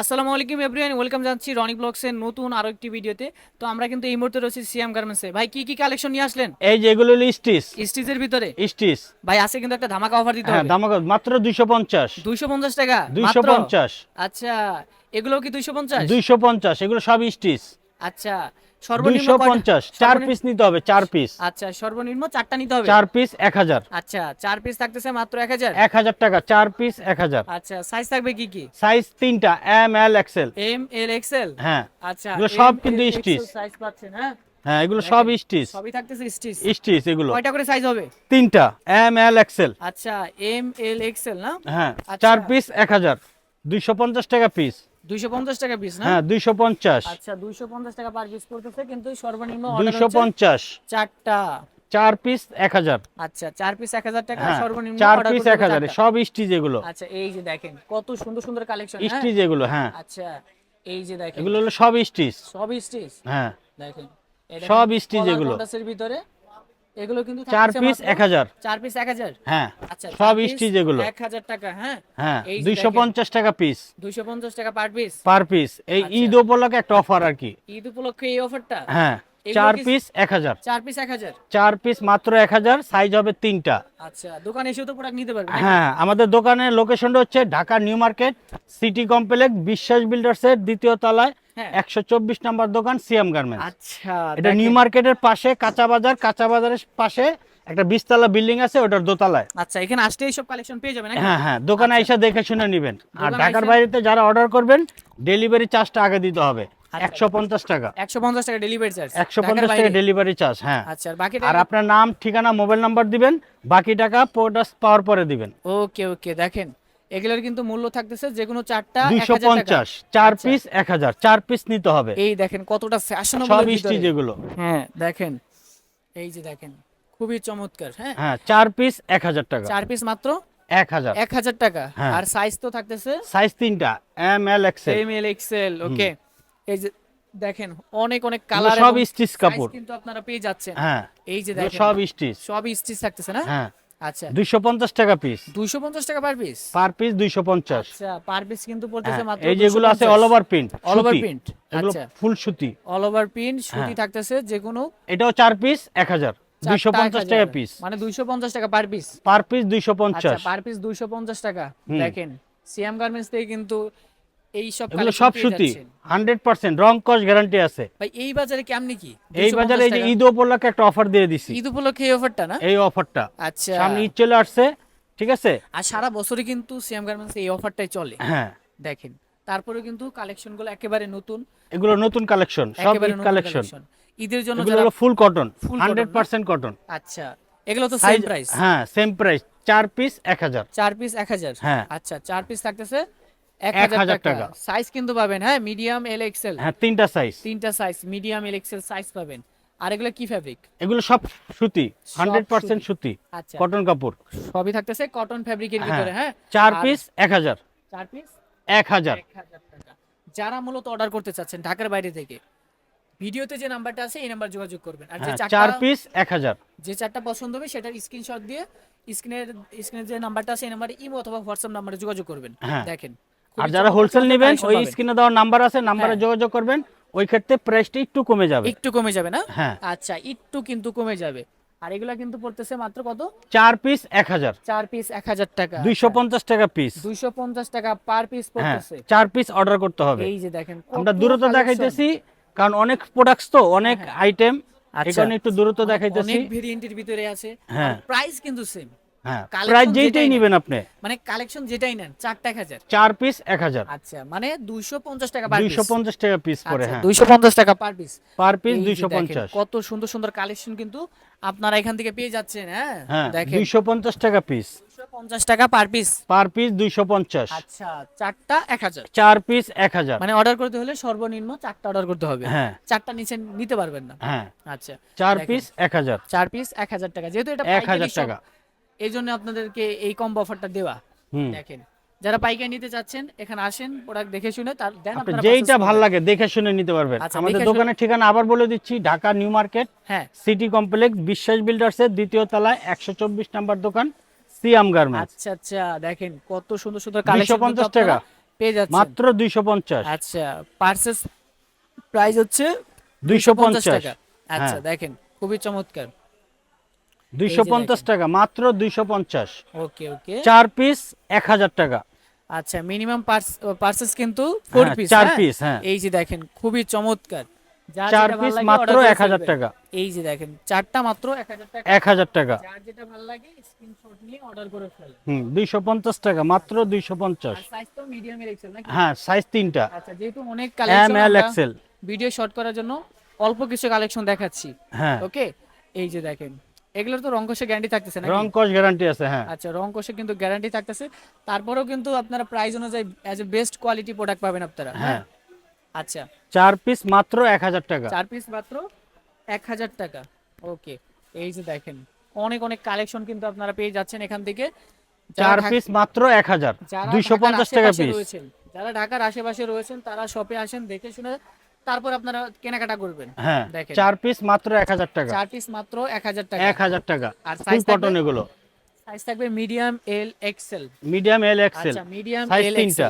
আসসালামু আলাইকুম everyone welcome জানাচ্ছি রনি ব্লগসের নতুন আরও একটি ভিডিওতে। তো আমরা কিন্তু এই মুহূর্তে রয়েছি সিএম গার্মেন্টসে ভাই কি কি কালেকশন নিয়ে আসলেন? এই যে এগুলো হলো স্টিচ স্টিচের ভিতরে? স্টিচ ভাই আছে কিন্তু একটা ধামাকা অফার দিতে হ্যাঁ হবে। ধামাকা মাত্র দুইশো পঞ্চাশ। দুইশো পঞ্চাশ টাকা? দুইশো মাত্র? পঞ্চাশ। আচ্ছা এগুলো কি দুইশো পঞ্চাশ? দুইশো পঞ্চাশ এগুলো সব স্টিচ আচ্ছা সর্বনিম্ন দুইশো কয়টা? পঞ্চাশ। চার পিস নিতে হবে চার পিস আচ্ছা সর্বনিম্ন চারটা নিতে হবে? চার পিস এক হাজার। আচ্ছা চার পিস থাকতেছে মাত্র এক হাজার? এক হাজার টাকা চার পিস এক হাজার। আচ্ছা সাইজ থাকবে কি কি? সাইজ তিনটা M L XL M L XL হ্যাঁ। আচ্ছা এগুলো সব কিন্তু stitch। সাইজ পাচ্ছেন হ্যাঁ? হ্যাঁ এগুলো সব স্টিচ সবই থাকতেছে স্টিচ স্টিচ এগুলো। কয়টা করে সাইজ হবে? তিনটা এম এল এক্সেল আচ্ছা এম এল এক্সেল না? হ্যাঁ আচ্ছা। চার পিস এক হাজার। দুইশো পঞ্চাশ টাকা পিস দুইশো পঞ্চাশ টাকা পিস না? হ্যাঁ দুইশো পঞ্চাশ। আচ্ছা দুইশো পঞ্চাশ টাকা পার পিস পড়তেছে কিন্তু সর্বনিম্ন order দুইশো হচ্ছে পঞ্চাশ। চারটা। চার পিস এক হাজার। আচ্ছা চার পিস এক হাজার টাকা হ্যাঁ সর্বনিম্ন চার পিস করতে এক হবে হাজার। চারটা। সব স্টিচ এগুলো। আচ্ছা এই যে দেখেন কত সুন্দর সুন্দর কালেকশন স্টিচ এগুলো হ্যাঁ। আচ্ছা এই যে দেখেন। এগুলো হলো সব স্টিচ। সব স্টিচ? হ্যাঁ। দেখেন সব কলার এগুলো। ভিতরে এগুলো কিন্তু চার পিস এক হাজার। চার পিস এক হাজার? হ্যাঁ আচ্ছা সব স্টিচ এগুলো। এক হাজার টাকা হ্যাঁ? হ্যাঁ দুইশো পঞ্চাশ টাকা পিস দুইশো পঞ্চাশ টাকা পার পিস পার পিস এই আচ্ছা। ঈদ উপলক্ষে একটা অফার আর কি। ঈদ উপলক্ষে এই অফারটা হ্যাঁ। চার পিস এক হাজার। চার পিস এক হাজার? চার পিস মাত্র এক হাজার সাইজ হবে তিনটা। আচ্ছা দোকানে এসেও তো প্রোডাক্ট নিতে পারবে হ্যাঁ আমাদের দোকানের লোকেশনটা হচ্ছে Dhaka New Market City Complex Biswas বিল্ডার্সের দ্বিতীয় তলায় হ্যাঁ। একশো চব্বিশ নম্বর দোকান সিএম গার্মেন্টস আচ্ছা এটা নিউ মার্কেটের পাশে কাঁচা বাজার কাঁচা বাজারের পাশে একটা বিশতলা বিল্ডিং আছে ওটার দোতলায়। আচ্ছা এখানে আসলে এইসব কালেকশন পেয়ে যাবে নাকি? হ্যাঁ হ্যাঁ দোকানে এসে দেখে শুনে নেবেন। আর ঢাকার বাইরেতে যারা অর্ডার করবেন ডেলিভারি চার্জটা আগে দিতে হবে। একশো পঞ্চাশ টাকা। একশো পঞ্চাশ টাকা ডেলিভারি চার্জ একশো পঞ্চাশ টাকা ডেলিভারি চার্জ হ্যাঁ। আচ্ছা আর বাকি আর আপনার নাম ঠিকানা মোবাইল নাম্বার দিবেন বাকি টাকা প্রোডাক্ট পাওয়ার পরে দিবেন। ওকে ওকে দেখেন এগুলোর কিন্তু মূল্য থাকতেছে যে কোনো চারটা দুইশো 1000 টাকা। পঞ্চাশ চার। পিস এক হাজার চার পিস নিতে হবে। এই দেখেন কতটা সব স্টিচ এগুলো হ্যাঁ দেখেন এই যে দেখেন খুবই চমৎকার হ্যাঁ। হ্যাঁ চার পিস এক হাজার টাকা। চার পিস মাত্র এক হাজার। এক হাজার টাকা। হ্যাঁ। আর সাইজ তো থাকতেছে সাইজ তিনটা M L XL M L XL okay এই যে দেখেন অনেক অনেক কালার সব স্টিচ কাপড়। কিন্তু আপনারা পেয়ে যাচ্ছেন। হ্যাঁ এই যে দেখেন সব স্টিচ সব স্টিচ থাকতেছে না? হ্যাঁ। আচ্ছা। দুইশো পঞ্চাশ টাকা পিস দুইশো পঞ্চাশ টাকা পার পিস পার পিস দুইশো পঞ্চাশ। আচ্ছা পার পিস কিন্তু পড়তেছে মাত্র হ্যাঁ, এই যেগুলো আছে all over print all over print এগুলো আচ্ছা। ফুল সুতি। অল ওভার প্রিন্ট সুতি হ্যাঁ। থাকতেছে যে কোনো এটাও চার পিস এক হাজার। দুইশো পঞ্চাশ টাকা পিস মানে দুইশো পঞ্চাশ টাকা পার পিস পার পিস দুইশো আচ্ছা পঞ্চাশ পার পিস দুইশো পঞ্চাশ টাকা। হুম। দেখেন সিএম গার্মেন্টস থেকে কিন্তু এই সব এগুলো সব সুতি। যাচ্ছেন। হান্ড্রেড পার্সেন্ট রং কস গ্যারান্টি আছে। ভাই এই বাজারে কেমনি কি? এই বাজারে এই যে ঈদ উপলক্ষে একটা অফার দিয়ে দিছি। ঈদ উপলক্ষে এই অফারটা না? এই অফারটা আচ্ছা। সামনে ঈদ চলে আসছে ঠিক আছে? আর সারা বছরই কিন্তু সিএম গার্মেন্টস এই অফারটাই চলে। হ্যাঁ। দেখেন তারপরে কিন্তু কালেকশন একেবারে নতুন। এগুলো নতুন কালেকশন সব কালেকশন ঈদের জন্য যারা full cotton Full hundred cotton না? পার্সেন্ট কটন আচ্ছা এগুলো তো সেম প্রাইস হ্যাঁ সেম প্রাইস চার পিস এক হাজার। চার পিস এক হাজার? হ্যাঁ। আচ্ছা চার পিস থাকতেছে 1000 টাকা। সাইজ কিন্তু পাবেন হ্যাঁ মিডিয়াম এল এক্সেল হ্যাঁ তিনটা সাইজ তিনটা size medium L XL size পাবেন। আর এগুলো কি ফ্যাব্রিক এগুলো সব সুতি হান্ড্রেড পার্সেন্ট সুতি। সুতি আচ্ছা। কটন কাপড়। সবই থাকতেছে কটন ফ্যাব্রিকের হ্যাঁ। ভিতরে হ্যাঁ? চার পিস এক হাজার। চার পিস এক হাজার। এক হাজার টাকা। যারা মূলত অর্ডার করতে চাচ্ছেন ঢাকার বাইরে থেকে ভিডিওতে যে নাম্বারটা আছে এই নাম্বার যোগাযোগ করবেন। আর যে হ্যাঁ, চার পিস এক হাজার। যে চারটা পছন্দ হবে সেটার স্ক্রিনশট দিয়ে স্ক্রিনের স্ক্রিনের যে নাম্বারটা আছে এই নাম্বারে ইমো অথবা হোয়াটসঅ্যাপ নাম্বারে যোগাযোগ করবেন। হ্যাঁ। দেখেন। আর যারা হোলসেল নেবেন ওই স্ক্রিনে দেওয়ার নাম্বার আছে নাম্বারে হ্যাঁ। যোগাযোগ করবেন ওই ক্ষেত্রে প্রাইসটা একটু কমে যাবে। একটু কমে যাবে না? হ্যাঁ। আচ্ছা একটু কিন্তু কমে যাবে। আর এগুলা কিন্তু পড়তেছে মাত্র কত? চার পিস এক হাজার। চার পিস এক হাজার টাকা। দুইশো পঞ্চাশ টাকা পিস দুইশো পঞ্চাশ টাকা পার পিস হ্যাঁ পড়তেছে। চার পিস অর্ডার করতে হবে। এই যে দেখেন আমরা দূরত্ব দেখাইতেছি কারণ অনেক প্রোডাক্টস তো অনেক আইটেম আচ্ছা। এখানে একটু দূরত্ব দেখাইতেছি। অনেক ভেরিয়েন্টের ভিতরে আছে। হ্যাঁ। প্রাইস কিন্তু সেম হ্যাঁ প্রাইস যেটাই নেবেন আপনি। মানে কালেকশন যেটাই নেন চারটা এক হাজার। চার পিস এক হাজার। আচ্ছা মানে দুইশো পঞ্চাশ টাকা পার দুইশো পঞ্চাশ টাকা পিস পরে হ্যাঁ। দুইশো পঞ্চাশ টাকা পার পিস পার পিস দুইশো পঞ্চাশ। কত সুন্দর সুন্দর কালেকশন কিন্তু আপনারা এখান থেকে পেয়ে যাচ্ছেন হ্যাঁ? হ্যাঁ দেখেন। দুইশো পঞ্চাশ টাকা পিস পঞ্চাশ টাকা পার পিস পার পিস দুইশো পঞ্চাশ। আচ্ছা চারটা এক হাজার। চার পিস এক হাজার। মানে অর্ডার করতে হলে সর্বনিম্ন চারটা অর্ডার করতে হবে। হ্যাঁ। চারটা নিচে নিতে পারবেন না। হ্যাঁ। আচ্ছা চার পিস এক হাজার। চার পিস এক হাজার টাকা। যেহেতু এটা এক হাজার টাকা। এই জন্য আপনাদেরকে এই কম্বো অফারটা দেওয়া। দেখেন যারা পাইকারি নিতে চাচ্ছেন এখানে আসেন প্রোডাক্ট দেখে শুনে তার দেন আপনারা purchase ভালো লাগে দেখে শুনে নিতে পারবেন। আচ্ছা, আমাদের দোকানের ঠিকানা আবার বলে দিচ্ছি ঢাকা নিউ মার্কেট হ্যাঁ। সিটি কমপ্লেক্স বিশ্বাস বিল্ডার্স এর দ্বিতীয় তলায় একশো চব্বিশ নাম্বার দোকান সিয়াম গার্মেন্টস। আচ্ছা আচ্ছা দেখেন কত সুন্দর সুন্দর 250 কালেকশন টাকা। পেয়ে যাচ্ছে মাত্র দুইশো পঞ্চাশ। আচ্ছা পার্সেস প্রাইস হচ্ছে দুইশো 250 পঞ্চাশ। টাকা। আচ্ছা হ্যাঁ। দেখেন খুবই চমৎকার। দুইশো যে পঞ্চাশ টাকা মাত্র দুইশো পঞ্চাশ। ওকে ওকে। চার পিস এক হাজার টাকা। আচ্ছা মিনিমাম পার্সেস কিন্তু ফোর হ্যাঁ, পিস চার piece, হ্যাঁ। এই যে দেখেন খুবই চমৎকার। চার পিস মাত্র order করে এক হাজার ফেলবেন। টাকা। এই যে দেখেন চারটা মাত্র এক হাজার টাকা। এক হাজার টাকা। যার যেটা ভালো লাগে স্ক্রিনশট নিয়ে অর্ডার করে ফেলেন। হুম দুইশো পঞ্চাশ টাকা মাত্র দুইশো পঞ্চাশ। আর সাইজ তো মিডিয়ামের এক্সেল নাকি? হ্যাঁ সাইজ তিনটা। আচ্ছা যেহেতু অনেক M collection L XL video short করার জন্য অল্প কিছু কালেকশন দেখাচ্ছি। হ্যাঁ। ওকে এই যে দেখেন এগুলোর তো রং কষে গ্যারান্টি থাকতেছে না রং কস গ্যারান্টি আছে হ্যাঁ। আচ্ছা রং কষে কিন্তু গ্যারান্টি থাকতেছে। তারপরেও কিন্তু আপনারা প্রাইস অনুযায়ী as a best quality product পাবেন আপনারা হ্যাঁ? আচ্ছা। চার পিস মাত্র এক হাজার টাকা। চার পিস মাত্র এক হাজার টাকা। ওকে এই যে দেখেন অনেক অনেক কালেকশন কিন্তু আপনারা পেয়ে যাচ্ছেন এখান থেকে। চার পিস মাত্র এক হাজার। দুইশো পঞ্চাশ টাকা পিস যারা ঢাকার আশেপাশে রয়েছেন তারা শপে আসেন দেখে শুনে তারপর আপনারা কেনাকাটা করবেন। হ্যাঁ দেখেন। চার পিস মাত্র এক হাজার টাকা। চার পিস মাত্র এক হাজার টাকা। এক হাজার টাকা। আর থাকবে? কটন এগুলো। সাইজ থাকবে medium L XL medium L XL medium L তিনটা।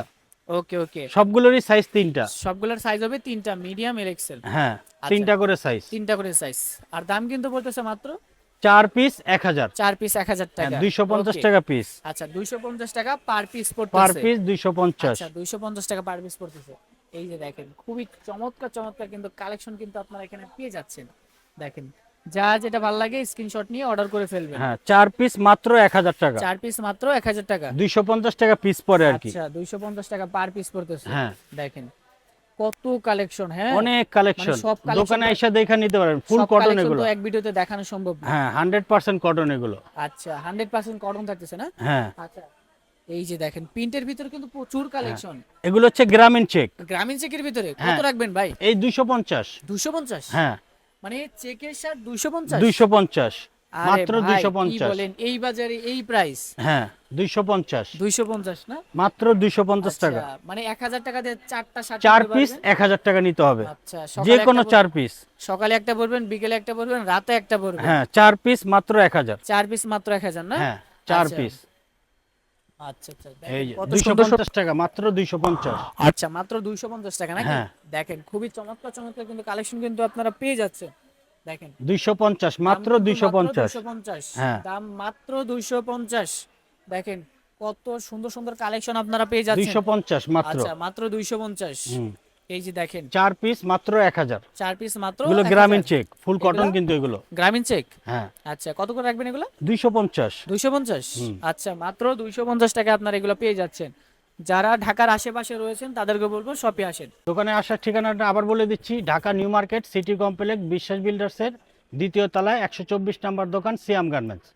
ওকে ওকে সবগুলোরই সাইজ তিনটা। সবগুলোর সাইজ হবে তিনটা মিডিয়াম এল এক্সেল হ্যাঁ আচ্ছা। তিনটা করে সাইজ তিনটা করে সাইজ আর দাম কিন্তু বলতেছে মাত্র? চার পিস এক হাজার। চার পিস এক হাজার টাকা। হ্যাঁ, দুইশো পঞ্চাশ টাকা পিস আচ্ছা দুইশো পঞ্চাশ টাকা পার পিস পার পিস দুইশো পঞ্চাশ। আচ্ছা দুইশো পঞ্চাশ টাকা পার পিস পড়তেছে। এই যে দেখেন খুবই চমৎকার চমৎকার কিন্তু কালেকশন কিন্তু আপনারা এখানে পেয়ে যাচ্ছেন। দেখেন যা যেটা ভালো লাগে স্ক্রিনশট নিয়ে অর্ডার করে ফেলবেন। হ্যাঁ চার পিস মাত্র এক হাজার টাকা। চার পিস মাত্র এক হাজার টাকা। দুইশো পঞ্চাশ টাকা পিস পরে আর কি। আচ্ছা দুইশো পঞ্চাশ টাকা পার পিস পড়তেছে। হ্যাঁ। দেখেন কত কালেকশন হ্যাঁ? অনেক কালেকশন মানে দোকানে এসে দেখে নিতে পারেন ফুল কটন এগুলো তো এক ভিডিওতে দেখানো সম্ভব হ্যাঁ হান্ড্রেড পার্সেন্ট কটন এগুলো। আচ্ছা হান্ড্রেড পার্সেন্ট কটন থাকতেছে না? হ্যাঁ। আচ্ছা। এই যে দেখেন প্রিন্টের ভিতরে কিন্তু প্রচুর কালেকশন এগুলো হচ্ছে গ্রামীণ চেক। গ্রামীণ চেকের ভিতরে? কত হ্যাঁ। রাখবেন ভাই? এই দুইশো পঞ্চাশ। দুশো পঞ্চাশ? হ্যাঁ। মানে চেকের শার্ট দুইশো পঞ্চাশ? দুইশো পঞ্চাশ। আরে মাত্র ভাই, দুইশো কি পঞ্চাশ। বলেন এই বাজারে এই প্রাইস হ্যাঁ দুইশো পঞ্চাশ। দুইশো পঞ্চাশ না? মাত্র দুইশো পঞ্চাশ টাকা। আচ্ছা, মানে এক হাজার টাকা দিয়ে চারটা শার্ট চার পিস পারবেন? এক হাজার টাকা নিতে হবে। আচ্ছা যে কোনো চার পিস সকালে একটা পরবেন বিকেলে একটা পরবেন রাতে একটা পরবেন? হ্যাঁ চার পিস মাত্র এক হাজার। চার পিস মাত্র এক হাজার না? হ্যাঁ চার আচ্ছা। পিস আচ্ছা আচ্ছা টাকা মাত্র আচ্ছা মাত্র দুইশো পঞ্চাশ টাকা নাকি? হ্যাঁ। দেখেন খুবই চমৎকার চমৎকার কিন্তু কালেকশন কিন্তু আপনারা পেয়ে যাচ্ছেন। দেখেন। দুইশো পঞ্চাশ মাত্র দাম কিন্তু দুইশো পঞ্চাশ। 250 হ্যাঁ। দাম মাত্র দুইশো পঞ্চাশ। দেখেন কত সুন্দর সুন্দর কালেকশন আপনারা পেয়ে যাচ্ছেন। দুইশো পঞ্চাশ মাত্র। আচ্ছা মাত্র দুইশো পঞ্চাশ। হুম। এই যে দেখেন। চার পিস মাত্র এক হাজার। চার পিস মাত্র এগুলো গ্রামীণ চেক ফুল কটন কিন্তু এগুলো। গ্রামীণ চেক হ্যাঁ। আচ্ছা কত করে রাখবেন এগুলো? দুইশো পঞ্চাশ। দুইশো পঞ্চাশ? আচ্ছা মাত্র দুইশো পঞ্চাশ টাকা আপনারা এগুলো পেয়ে যাচ্ছেন। যারা ঢাকার আশেপাশে রয়েছেন তাদেরকে বলব শপে আসেন। দোকানে আসার ঠিকানাটা আবার বলে দিচ্ছি Dhaka New Market City Complex Biswas বিল্ডার্সের দ্বিতীয় তলায় একশো চব্বিশ নম্বর দোকান সিয়াম গার্মেন্টস